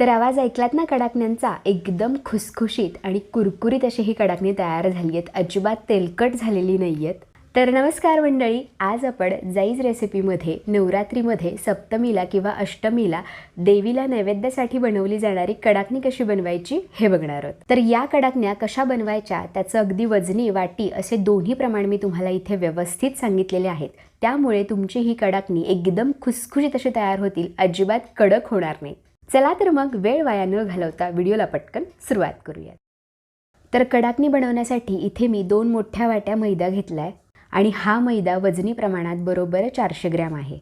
तर आवाज ऐकलात ना कडाकण्यांचा? एकदम खुसखुशीत आणि कुरकुरीत अशी ही कडाकणी तयार झाली आहेत. अजिबात तेलकट झालेली नाही आहेत. तर नमस्कार मंडळी आज आपण जाईज रेसिपीमध्ये नवरात्रीमध्ये सप्तमीला किंवा अष्टमीला देवीला नैवेद्यासाठी बनवली जाणारी कडाकणी कशी बनवायची हे बघणार आहोत. तर या कडाकण्या कशा बनवायच्या त्याचं अगदी वजनी वाटी असे दोन्ही प्रमाण मी तुम्हाला इथे व्यवस्थित सांगितलेले आहेत. त्यामुळे तुमची ही कडाकणी एकदम खुसखुशीत अशी तयार होतील. अजिबात कडक होणार नाही. चला तर मग वेळ वाया न घालवता व्हिडिओला पटकन सुरुवात करूयात. तर कडाकणी बनवण्यासाठी इथे मी दोन मोठ्या वाट्या मैदा घेतला आहे आणि हा मैदा वजनी प्रमाणात बरोबर चारशे ग्रॅम आहे.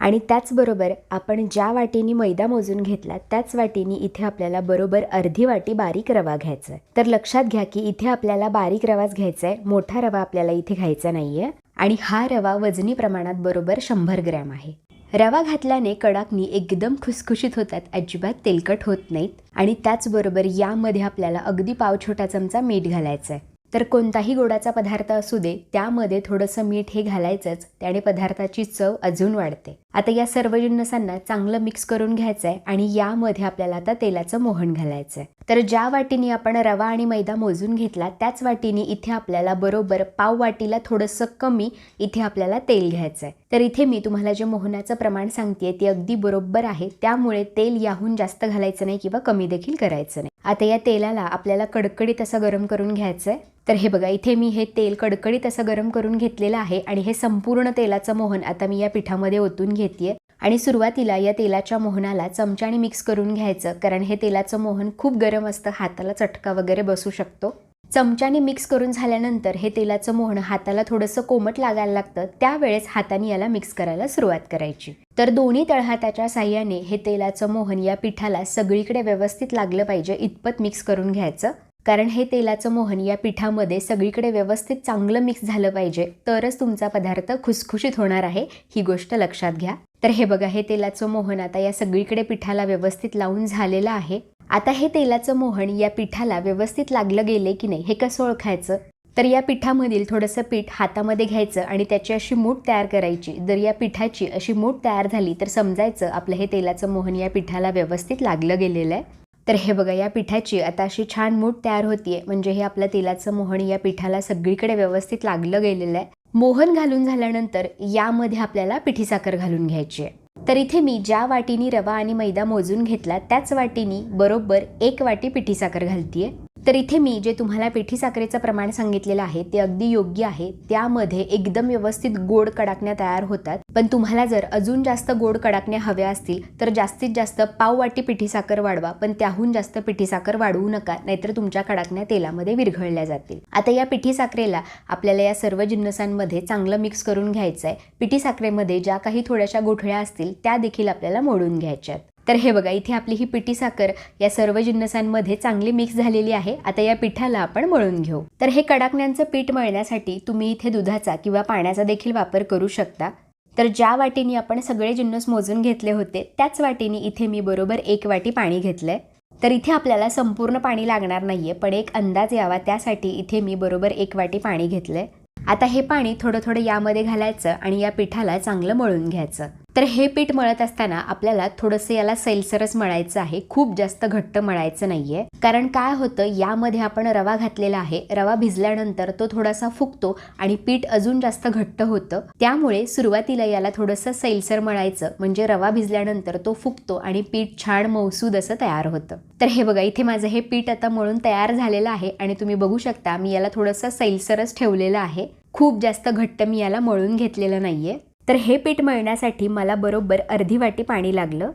आणि त्याचबरोबर आपण ज्या वाटीने मैदा मोजून घेतला त्याच वाटीने इथे आपल्याला बरोबर अर्धी वाटी बारीक रवा घ्यायचा आहे तर लक्षात घ्या की इथे आपल्याला बारीक रवाच घ्यायचा आहे मोठा रवा आपल्याला इथे घ्यायचा नाही आहे आणि हा रवा वजनी प्रमाणात बरोबर शंभर ग्रॅम आहे. रवा घातल्याने कडाकणी एकदम खुसखुशीत होतात. अजिबात तेलकट होत नाहीत. आणि त्याचबरोबर यामध्ये आपल्याला अगदी पाव छोटा चमचा मीठ घालायचं आहे तर कोणताही गोडाचा पदार्थ असू दे त्यामध्ये थोडंसं मीठ हे घालायचंच त्याने पदार्थाची चव अजून वाढते. आता या सर्व जिन्नसांना चांगलं मिक्स करून घ्यायचं आहे आणि यामध्ये आपल्याला आता तेलाचं मोहन घालायचं आहे तर ज्या वाटीने आपण रवा आणि मैदा मोजून घेतला त्याच वाटीने इथे आपल्याला बरोबर पाव वाटीला थोडंसं कमी इथे आपल्याला तेल घ्यायचं आहे तर इथे मी तुम्हाला जे मोहनाचं प्रमाण सांगते ते अगदी बरोबर आहे. त्यामुळे तेल याहून जास्त घालायचं नाही किंवा कमी देखील करायचं नाही. आता या तेलाला आपल्याला कडकडीत असं गरम करून घ्यायचं आहे तर हे बघा इथे मी हे तेल कडकडीत असं गरम करून घेतलेलं आहे आणि हे संपूर्ण तेलाचं मोहन आता मी या पिठामध्ये ओतून घेते आणि सुरुवातीला या तेलाच्या मोहनाला चमच्याने मिक्स करून घ्यायचं कारण हे तेलाचं मोहन खूप गरम असतं हाताला चटका वगैरे बसू शकतो. चमच्याने मिक्स करून झाल्यानंतर हे तेलाचं मोहन हाताला थोडंसं कोमट लागायला लागतं. त्यावेळेस हाताने याला मिक्स करायला सुरुवात करायची. तर दोन्ही तळहाताच्या साह्याने हे तेलाचं मोहन या पिठाला सगळीकडे व्यवस्थित लागलं पाहिजे इतपत मिक्स करून घ्यायचं. कारण हे तेलाचं मोहन या पिठामध्ये सगळीकडे व्यवस्थित चांगलं मिक्स झालं पाहिजे तरच तुमचा पदार्थ खुसखुशीत होणार आहे ही गोष्ट लक्षात घ्या. तर हे बघा हे तेलाचं मोहन आता या सगळीकडे पिठाला व्यवस्थित लावून झालेलं आहे. आता हे तेलाचं मोहन या पिठाला व्यवस्थित लागलं गेले की नाही हे कसं ओळखायचं? तर या पिठामधील थोडंसं पीठ हातामध्ये घ्यायचं आणि त्याची अशी मूठ तयार करायची. जर या पिठाची अशी मूठ तयार झाली तर समजायचं आपलं हे तेलाचं मोहन या पिठाला व्यवस्थित लागलं गेलेलं आहे. तर हे बघा या पिठाची आता अशी छान मूठ तयार होतीये. म्हणजे हे आपलं तेलाचं मोहन या पिठाला सगळीकडे व्यवस्थित लागलं गेलेलं आहे. मोहन घालून झाल्यानंतर यामध्ये आपल्याला पिठी साखर घालून घ्यायची आहे. तर इथे मी ज्या वाटीनी रवा आणि मैदा मोजून घेतला त्याच वाटीनी बरोबर एक वाटी पिठी साखर घालतीये. तर इथे मी जे तुम्हाला पिठी साखरेचं प्रमाण सांगितलेलं आहे ते अगदी योग्य आहे. त्यामध्ये एकदम व्यवस्थित गोड कडाकण्या तयार होतात. पण तुम्हाला जर अजून जास्त गोड कडाकण्या हव्या असतील तर जास्तीत जास्त पाव वाटी पिठी साखर वाढवा पण त्याहून जास्त पिठी साखर वाढवू नका नाहीतर तुमच्या कडाकण्या तेलामध्ये विरघळल्या जातील. आता या पिठी साखरेला आपल्याला या सर्व जिन्नसांमध्ये चांगलं मिक्स करून घ्यायचं आहे पिठी साखरेमध्ये ज्या काही थोड्याशा गोठळ्या असतील त्या देखील आपल्याला मोडून घ्यायच्यात. तर हे बघा इथे आपली ही पिठी साखर या सर्व जिन्नसांमध्ये चांगली मिक्स झालेली आहे. आता या पिठाला आपण मळून घेऊ. तर हे कडाकण्यांचं पीठ मळण्यासाठी तुम्ही इथे दुधाचा किंवा पाण्याचा देखील वापर करू शकता. तर ज्या वाटीने आपण सगळे जिन्नस मोजून घेतले होते त्याच वाटीने इथे मी बरोबर एक वाटी पाणी घेतलंय. तर इथे आपल्याला संपूर्ण पाणी लागणार नाहीये पण एक अंदाज यावा त्यासाठी इथे मी बरोबर एक वाटी पाणी घेतलंय. आता हे पाणी थोडं थोडं यामध्ये घालायचं आणि या पिठाला चांगलं मळून घ्यायचं. तर हे पीठ मळत असताना आपल्याला थोडंसं याला सैलसरच मळायचं आहे. खूप जास्त घट्ट मळायचं नाहीये. कारण काय होतं यामध्ये आपण रवा घातलेला आहे. रवा भिजल्यानंतर तो थोडासा फुगतो आणि पीठ अजून जास्त घट्ट होतं. त्यामुळे सुरुवातीला याला थोडंसं सैलसर मळायचं. म्हणजे रवा भिजल्यानंतर तो फुगतो आणि पीठ छान मौसूद असं तयार होतं. तर हे बघा इथे माझं हे पीठ आता मळून तयार झालेलं आहे आणि तुम्ही बघू शकता मी याला थोडंसं सैलसरच ठेवलेलं आहे. खूप जास्त घट्ट मी याला मळून घेतलेलं नाहीये. तर हे पीठ मळण्यासाठी मला बरोबर अर्धी वाटी पाणी लागलं.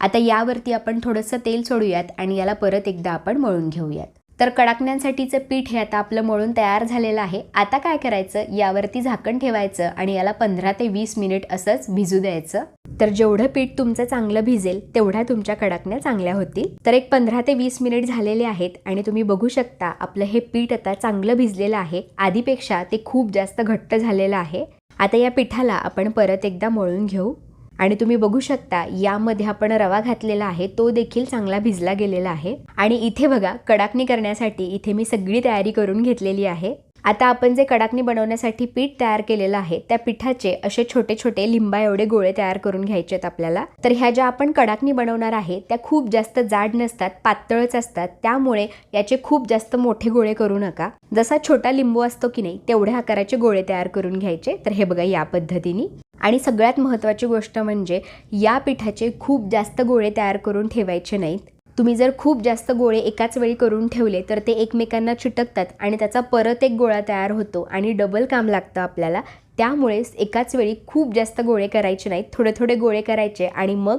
आता यावरती आपण थोडंसं तेल सोडूयात आणि याला परत एकदा आपण मळून घेऊयात. तर कडाकण्यांसाठीचं पीठ हे आता आपलं मळून तयार झालेलं आहे. आता काय करायचं? यावरती झाकण ठेवायचं आणि याला पंधरा ते वीस मिनिट असंच भिजू द्यायचं. तर जेवढं पीठ तुमचं चांगलं भिजेल तेवढ्या तुमच्या कडाकण्या चांगल्या होतील. तर एक पंधरा ते वीस मिनिट झालेले आहेत आणि तुम्ही बघू शकता आपलं हे पीठ आता चांगलं भिजलेलं आहे. आधीपेक्षा ते खूप जास्त घट्ट झालेलं आहे. आता या पिठाला आपण परत एकदा मळून घेऊ. आणि तुम्ही बघू शकता यामध्ये आपण रवा घातलेला आहे तो देखील चांगला भिजला गेलेला आहे. आणि इथे बघा कडाकणी करण्यासाठी इथे मी सगळी तयारी करून घेतलेली आहे. आता आपण जे कडाकणी बनवण्यासाठी पीठ तयार केलेलं आहे त्या पिठाचे असे छोटे छोटे लिंबा एवढे गोळे तयार करून घ्यायचे आहेत आपल्याला. तर ह्या ज्या आपण कडाकणी बनवणार आहे त्या खूप जास्त जाड नसतात पातळच असतात. त्यामुळे याचे खूप जास्त मोठे गोळे करू नका. जसा छोटा लिंबू असतो की नाही तेवढ्या आकाराचे गोळे तयार करून घ्यायचे. तर हे बघा या पद्धतीने. आणि सगळ्यात महत्त्वाची गोष्ट म्हणजे या पिठाचे खूप जास्त गोळे तयार करून ठेवायचे नाहीत. तुम्ही जर खूप जास्त गोळे एकाच वेळी करून ठेवले तर ते एकमेकांना चिटकतात आणि त्याचा परत एक गोळा तयार होतो आणि डबल काम लागतं आपल्याला. त्यामुळे एकाच वेळी खूप जास्त गोळे करायचे नाहीत थोडे थोडे गोळे करायचे आणि मग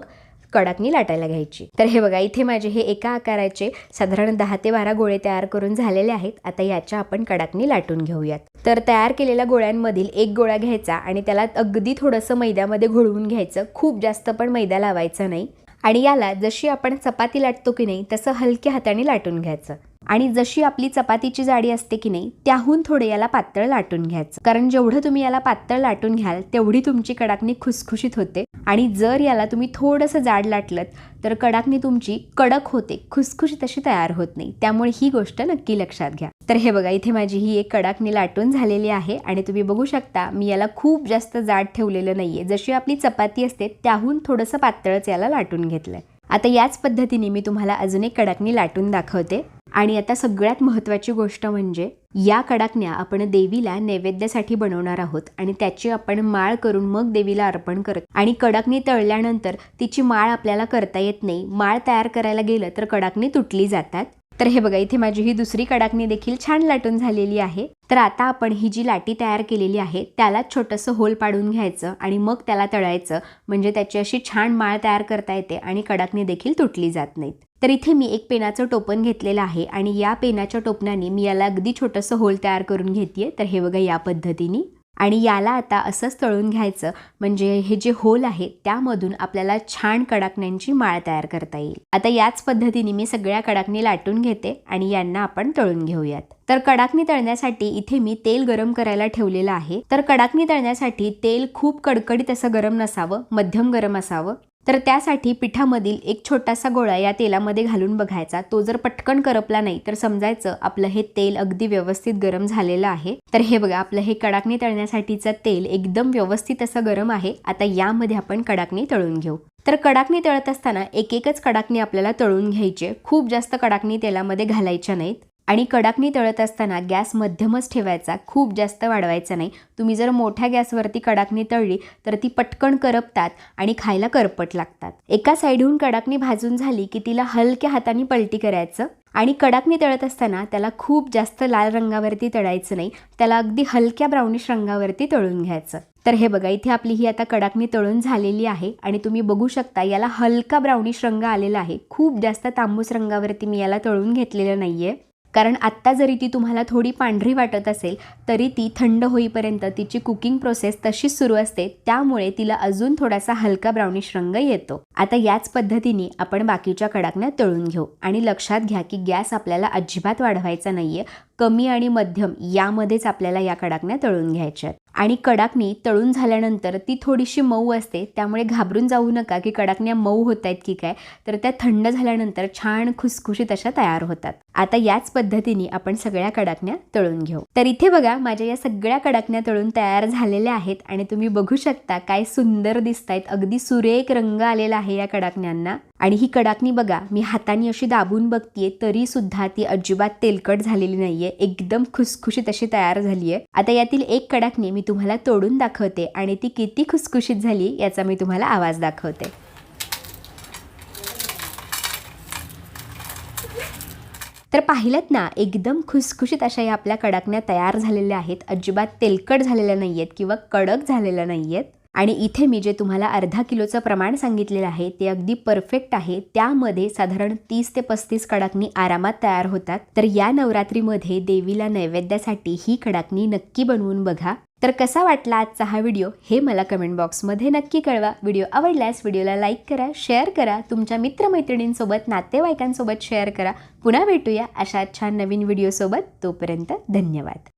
कडाकणी लाटायला घ्यायची. तर हे बघा इथे माझे हे एका आकाराचे साधारण दहा ते बारा गोळे तयार करून झालेले आहेत. आता याच्या आपण कडाकणी लाटून घेऊयात. तर तयार केलेल्या गोळ्यांमधील एक गोळा घ्यायचा आणि त्याला अगदी थोडंसं मैद्यामध्ये घोळवून घ्यायचं. खूप जास्त पण मैदा लावायचा नाही. आणि याला जशी आपण चपाती लाटतो की नाही तसं हलक्या हाताने लाटून घ्यायचं. आणि जशी आपली चपातीची जाडी असते की नाही त्याहून थोडे याला पातळ लाटून घ्यायचं. कारण जेवढं तुम्ही याला पातळ लाटून घ्याल तेवढी तुमची कडाकणी खुसखुशीत होते. आणि जर याला तुम्ही थोडंसं जाड लाटलं तर कडाकणी तुमची कडक होते खुसखुशीत अशी तयार होत नाही. त्यामुळे ही गोष्ट नक्की लक्षात घ्या. तर हे बघा इथे माझी ही एक कडाकणी लाटून झालेली आहे आणि तुम्ही बघू शकता मी याला खूप जास्त जाड ठेवलेलं नाहीये. जशी आपली चपाती असते त्याहून थोडंसं पातळच याला लाटून घेतलंय. आता याच पद्धतीने मी तुम्हाला अजून एक कडाकणी लाटून दाखवते. आणि आता सगळ्यात महत्त्वाची गोष्ट म्हणजे या कडाकण्या आपण देवीला नैवेद्यासाठी बनवणार आहोत आणि त्याची आपण माळ करून मग देवीला अर्पण करत आणि कडाकणी तळल्यानंतर तिची माळ आपल्याला करता येत नाही. माळ तयार करायला गेलं तर कडाकणी तुटली जातात. तर हे बघा इथे माझी ही दुसरी कडाकणी देखील छान लाटून झालेली आहे. तर आता आपण ही जी लाटी तयार केलेली आहे त्याला छोटंसं होल पाडून घ्यायचं आणि मग त्याला तळायचं. म्हणजे त्याची अशी छान माळ तयार करता येते आणि कडाकणी देखील तुटली जात नाहीत. तर इथे मी एक पेनाचं टोपण घेतलेलं आहे आणि या पेनाच्या टोपणाने मी याला अगदी छोटंसं होल तयार करून घेते तर हे बघा या पद्धतीने आणि याला आता असंच तळून घ्यायचं म्हणजे हे जे होल आहे त्यामधून आपल्याला छान कडाकण्यांची माळ तयार करता येईल. आता याच पद्धतीने मी सगळ्या कडाकणी लाटून घेते आणि यांना आपण तळून घेऊयात. तर कडाकणी तळण्यासाठी इथे मी तेल गरम करायला ठेवलेलं आहे. तर कडाकणी तळण्यासाठी तेल खूप कडकडीत असं गरम नसावं मध्यम गरम असावं. तर त्यासाठी पिठामधील एक छोटासा गोळा या तेलामध्ये घालून बघायचा. तो जर पटकन करपला नाही तर समजायचं आपलं हे तेल अगदी व्यवस्थित गरम झालेलं आहे. तर हे बघा आपलं हे कडाकणी तळण्यासाठीचं तेल एकदम व्यवस्थित असं गरम आहे. आता यामध्ये आपण कडाकणी तळून घेऊ. तर कडाकणी तळत असताना एक एकच कडाकणी आपल्याला तळून घ्यायचे खूप जास्त कडाकणी तेलामध्ये घालायच्या नाहीत. आणि कडाकणी तळत असताना गॅस मध्यमच ठेवायचा. खूप जास्त वाढवायचा नाही. तुम्ही जर मोठ्या गॅसवरती कडाकणी तळली तर ती पटकन करपतात आणि खायला करपट लागतात. एका साईडहून कडाकणी भाजून झाली की तिला हलक्या हाताने पलटी करायचं आणि कडाकणी तळत असताना त्याला खूप जास्त लाल रंगावरती तळायचं नाही. त्याला अगदी हलक्या ब्राउनिश रंगावरती तळून घ्यायचं. तर हे बघा इथे आपली ही आता कडाकणी तळून झालेली आहे आणि तुम्ही बघू शकता याला हलका ब्राउनिश रंग आलेला आहे. खूप जास्त तांबूस रंगावरती मी याला तळून घेतलेलं नाहीये. कारण आत्ता जरी ती तुम्हाला थोडी पांढरी वाटत असेल तरी ती थंड होईपर्यंत तिची कुकिंग प्रोसेस तशीच सुरू असते त्यामुळे तिला अजून थोडासा हलका ब्राउनिश रंग येतो. आता याच पद्धतीने आपण बाकीच्या कडाकण्या तळून घेऊ. आणि लक्षात घ्या की गॅस आपल्याला अजिबात वाढवायचा नाहीये कमी आणि मध्यम यामध्येच आपल्याला या कडाकण्या तळून घ्यायच्या आणि कडाकणी तळून झाल्यानंतर ती थोडीशी मऊ असते त्यामुळे घाबरून जाऊ नका की कडाकण्या मऊ होत आहेत की काय तर त्या थंड झाल्यानंतर छान खुसखुशीत अशा तयार होतात. आता याच पद्धतीने आपण सगळ्या कडाकण्या तळून घेऊ. तर इथे बघा माझ्या या सगळ्या कडाकण्या तळून तयार झालेल्या आहेत आणि तुम्ही बघू शकता काय सुंदर दिसत आहेत अगदी सुरेख रंग आलेला आहे या कडाकण्यांना. आणि ही कडाकणी बघा मी हाताने अशी दाबून बघतीये तरी सुद्धा ती अजिबात तेलकट झालेली नाहीये एकदम खुसखुशीत अशी तयार झाली आहे आता यातील एक कडाकणी मी तुम्हाला तोडून दाखवते आणि ती किती खुसखुशीत झाली याचा मी तुम्हाला आवाज दाखवते. तर पाहिलं ना एकदम खुसखुशीत अशा या आपल्या कडाकण्या तयार झालेल्या आहेत अजिबात तेलकट झालेल्या नाही आहेत किंवा कडक झालेल्या नाही आहेत आणि इथे मी जे तुम्हाला अर्धा किलोचं प्रमाण सांगितलेलं आहे ते अगदी परफेक्ट आहे. त्यामध्ये साधारण तीस ते पस्तीस कडाकणी आरामात तयार होतात. तर या नवरात्रीमध्ये देवीला नैवेद्यासाठी ही कडाकणी नक्की बनवून बघा. तर कसा वाटला आजचा हा व्हिडिओ हे मला कमेंट बॉक्समध्ये नक्की कळवा. व्हिडिओ आवडल्यास व्हिडिओला लाईक करा शेअर करा तुमच्या मित्रमैत्रिणींसोबत नातेवाईकांसोबत शेअर करा. पुन्हा भेटूया अशा छान नवीन व्हिडिओसोबत. तोपर्यंत धन्यवाद.